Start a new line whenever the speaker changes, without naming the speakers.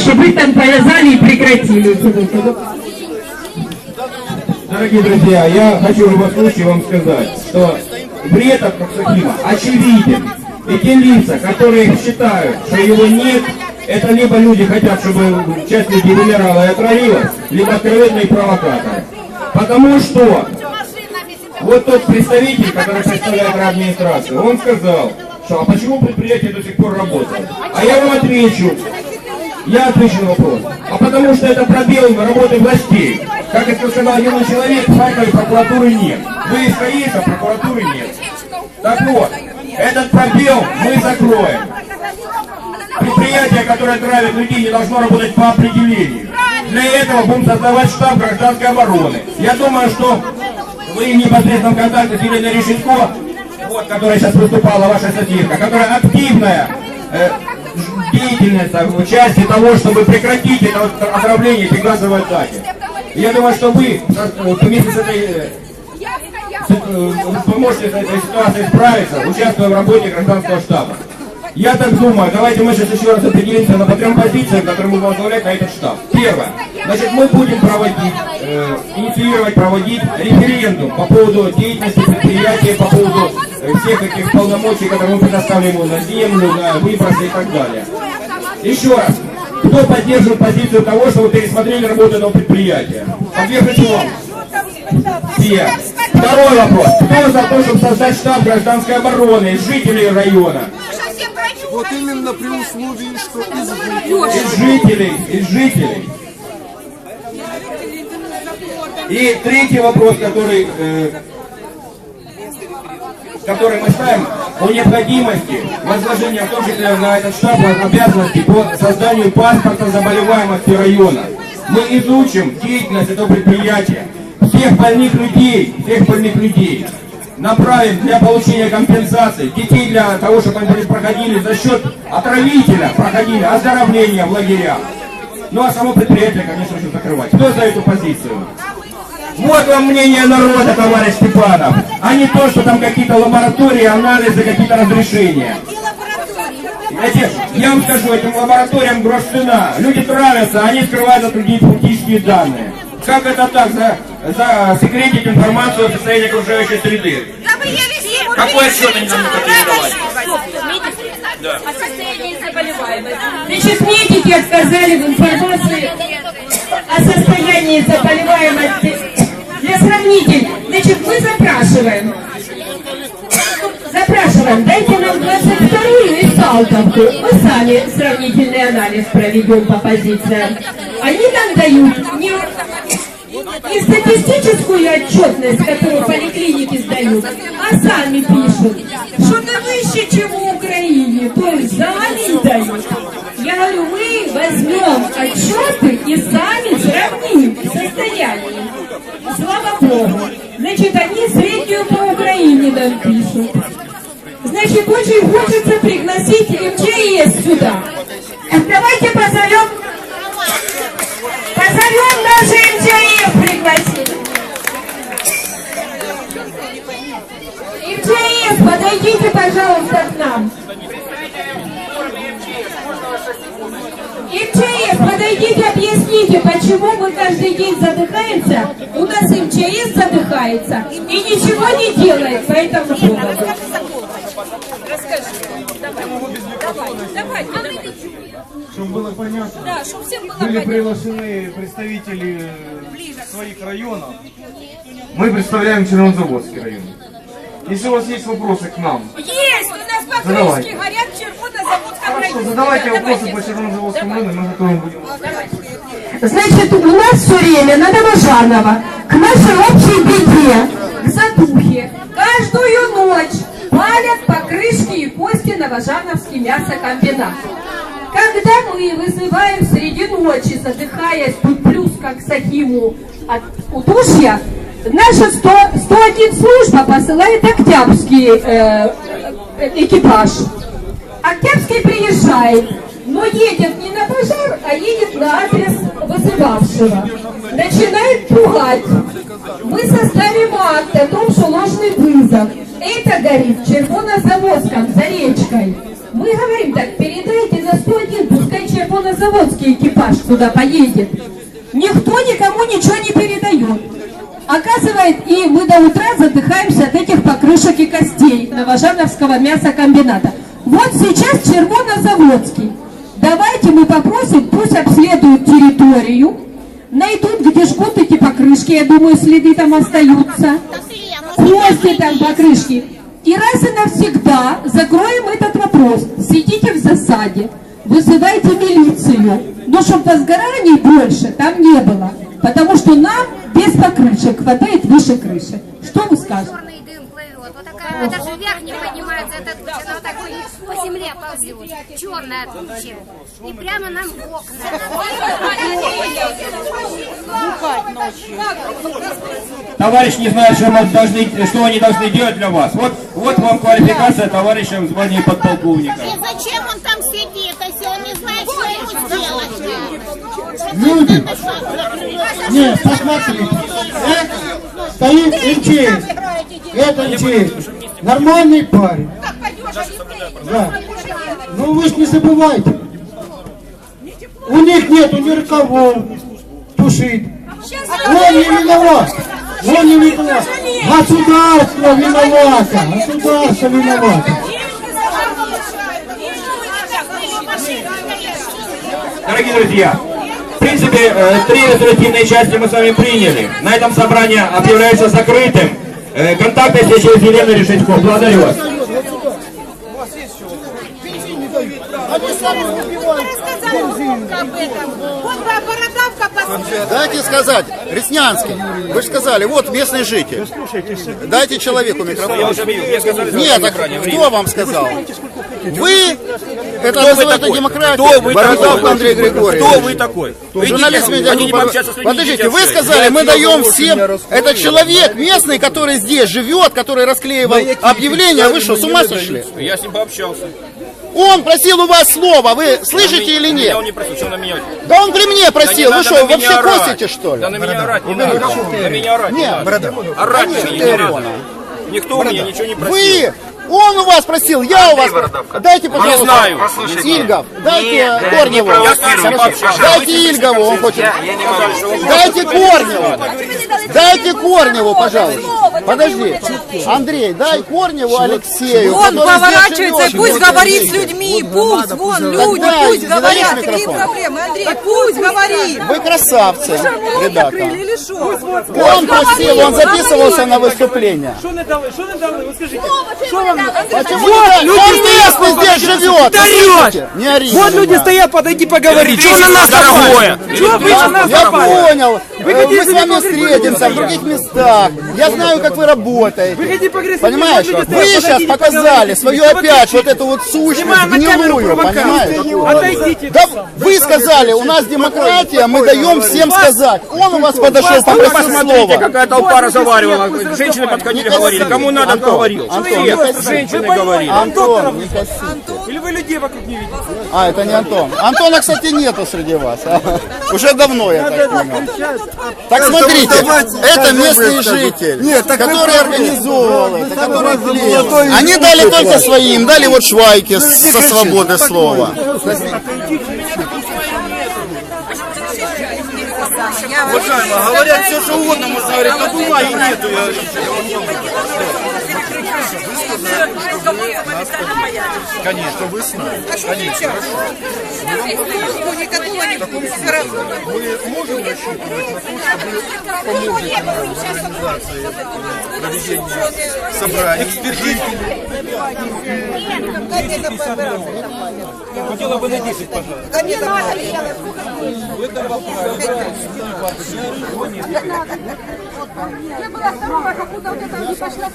чтобы там повязали и прекратили.
Дорогие друзья, я хочу в любом случае вам сказать, что бред от Максахима очевиден. И те лица, которые считают, что его нет, это либо люди хотят, чтобы часть людей умирала и отравилась, либо откровенные провокаторы. Потому что вот тот представитель, который представляет администрацию, он сказал, что а почему предприятие до сих пор работает? А я вам отвечу, я отвечу на вопрос. А потому что это пробел в работе властей. Как это сказал один человек, в Харькове прокуратуры нет. Выезд есть, а прокуратуры нет. Так вот, этот пробел мы закроем. Предприятие, которое травит людей, не должно работать по определению. Для этого будем создавать штаб гражданской обороны. Я думаю, что вы в непосредственном контакте с Еленой Решетко, вот, которая сейчас выступала, ваша соседка, которая активная э, деятельность в части того, чтобы прекратить это вот отравление этой газовой атаки. Я думаю, что вы э, вместе с этой э, с, э, поможете этой ситуацией справиться, участвуя в работе гражданского штаба. Я так думаю, давайте мы сейчас еще раз определимся на по трем позициям, которые мы возглавлять на этот штаб. Первое. Значит, мы будем проводить, э, инициировать, проводить референдум по поводу деятельности предприятия, по поводу э, всех этих полномочий, которые мы предоставим ему на землю, на выбросы и так далее. Еще раз. Кто поддерживает позицию того, что вы пересмотрели работу этого предприятия? Подвергните вам. Все. Второй вопрос. Кто за то, чтобы создать штаб гражданской обороны жителей района?
Вот именно при условии, что из
Из жителей, из жителей. И третий вопрос, который, э, который мы ставим, о необходимости возложения, в том числе на этот штаб, обязанности по созданию паспорта заболеваемости района. Мы изучим деятельность этого предприятия, всех больных людей, всех больных людей направим для получения компенсации, детей для того, чтобы они проходили за счет отравителя, проходили оздоровление в лагерях. Ну а само предприятие, конечно же, закрывать. Кто за эту позицию? Вот вам мнение народа, товарищ Степанов, а не то, что там какие-то лаборатории, анализы, какие-то разрешения. Знаете, я вам скажу, этим лабораториям грош цена. Люди травятся, они скрывают другие фактические данные. Как это так, за, за секретить информацию о состоянии окружающей среды? Какой отчет они нам хотели давать?
О состоянии заболеваемости. Значит, медики отказали в информации о состоянии заболеваемости. Для сравнителей, значит, мы запрашиваем. Запрашиваем, дайте нам 22-ю и Салтовку. Мы сами сравнительный анализ проведем по позициям. Они нам дают не, не статистическую отчетность, которую поликлиники сдают, а сами пишут, что мы выше, чем в Украине, то есть сами дают. Я говорю, мы возьмем отчеты и сами сравним состояние. Слава Богу. Значит, они среднюю по Украине нам пишут. Значит, очень хочется пригласить МЧС сюда. Давайте позовем, позовем даже МЧС пригласить. МЧС, подойдите, пожалуйста, к нам. МЧС, подойдите, объясните, почему мы каждый день задыхаемся, у нас МЧС задыхается и ничего не делает по этому поводу.
Чтобы было понятно,
Да, чтобы всем было
были
понятно.
приглашены представители своих районов. Мы представляем Чернозаводский район. Если у вас есть вопросы к нам,
Есть! У нас
Задавайте.
горят в Червонозаводском
хорошо, задавайте
Да,
вопросы по Чернозаводскому району, мы готовы будем.
Значит, у нас все время на Новожаново, к нашей общей беде, к задухе, каждую ночь палят покрышки и кости Новожановский мясокомбинат. Когда мы вызываем среди ночи, задыхаясь, тут плюс как Сахиму от удушья, наша 100, 101 служба посылает Октябрьский э, экипаж. Октябрьский приезжает, но едет не на пожар, а едет на адрес вызывавшего. Начинает пугать. Мы составим акт о том, что ложный вызов. Это горит Червонозаводском, за речкой. Мы говорим так, передайте на 101, пускай червонозаводский экипаж туда поедет. Никто никому ничего не передает. Оказывает, и мы до утра задыхаемся от этих покрышек и костей Новожановского мясокомбината. Вот сейчас Червонозаводский. Давайте мы попросим, пусть обследуют территорию, найдут, где жгут эти покрышки, я думаю, следы там остаются, кости там покрышки. И раз и навсегда закроем этот вопрос. Сидите в засаде, вызывайте милицию. Но чтобы возгораний больше там не было. Потому что нам хватает выше крыши. Что вы скажете?
черный дым плывет. Вот такая, вот даже вверх не поднимается эта туча, она вот так по земле ползет. Черная туча. И прямо нам в окна.
Товарищ не знает, что, мы должны, что они должны делать для вас. Вот, вот вам квалификация товарища в звании подполковника.
И зачем он там сидит, если он не знает, что ему сделать?
Люди, нет, посмотрите, это стоит МЧС, это МЧС, нормальный парень. Да. Ну вы ж не забывайте, у них нету ни рукавов тушить. Он не виноват, он не виноват. Государство виновато, государство виновато.
Дорогие друзья, в принципе, э, три резолютивные части мы с вами приняли. На этом собрание объявляется закрытым. Э, Контакты здесь через Елену Решетько. Благодарю вас.
Дайте сказать, Реснянский, вы же сказали, вот местный житель. Дайте человеку микрофон. Нет, так кто вам сказал? Вы? Это называется демократия.
Кто вы
Бородавка
такой?
Андрей Григорьевич.
Кто вы такой? Вы
Журналист
людьми,
Подождите, вы сказали, мы даем всем... Это человек местный, который здесь живет, который расклеивал объявления. Вы что, с ума сошли?
Я с ним пообщался.
Он просил у вас слова, вы слышите или
Я
нет?
он не просил, что на меня.
Да он при мне просил, вы что, вообще косите что ли?
Да на меня орать не надо. На меня орать не
Нет,
надо. Орать на меня не надо. Никто у меня ничего не просил.
Вы! Он у вас просил, я у вас. Dайте, пожалуйста.
Не знаю.
Ильгов, дайте Корневу.
Я.
Дайте Ильгову, он хочет. Дайте Корневу. Дайте Корневу, пожалуйста. Подожди. Андрей, дай Корневу Алексею.
Он поворачивается и пусть говорит с людьми, пусть, вон, люди, пусть
не
говорят, какие проблемы, Андрей, пусть говорит.
Вы красавцы, ребята.
Что?
Он просил, он записывался на выступление.
Что надо, что надо, вы скажите?
Почему не
люди
Он
стоят,
здесь живет. Не ори
Вот люди стоят, подойди поговорить. Что на нас
дорогое.
Что вы на нас
Я понял. Мы с вами встретимся в других местах. Я знаю, как вы работаете. Понимаешь? Вы сейчас показали свою опять вот эту вот сущность гнилую, понимаешь? Да вы сказали, у нас демократия, мы даем всем сказать. Он у вас подошел, попросил слова.
какая толпа разговаривала. Женщины подходили, говорили. Кому надо, говорил. Все, женщины говорили.
Антон.
Или вы людей вокруг не видите?
А, это не Антон. Антона, кстати, нету среди вас. а. Уже давно, я так понял. Так смотрите, это местный житель, который организовывал это, который. Они дали только своим, дали вот швайки с- со свободы слова.
Уважаемые, говорят все, что угодно, можно говорить, но бумаги нету.
Конечно, вы с нами. Конечно.
Будет.
Мы можем рассчитывать на то, что вы организации проведения собраний.
Хотела бы на 10, пожалуйста.
Я была здорова, как будто вот это не пошла.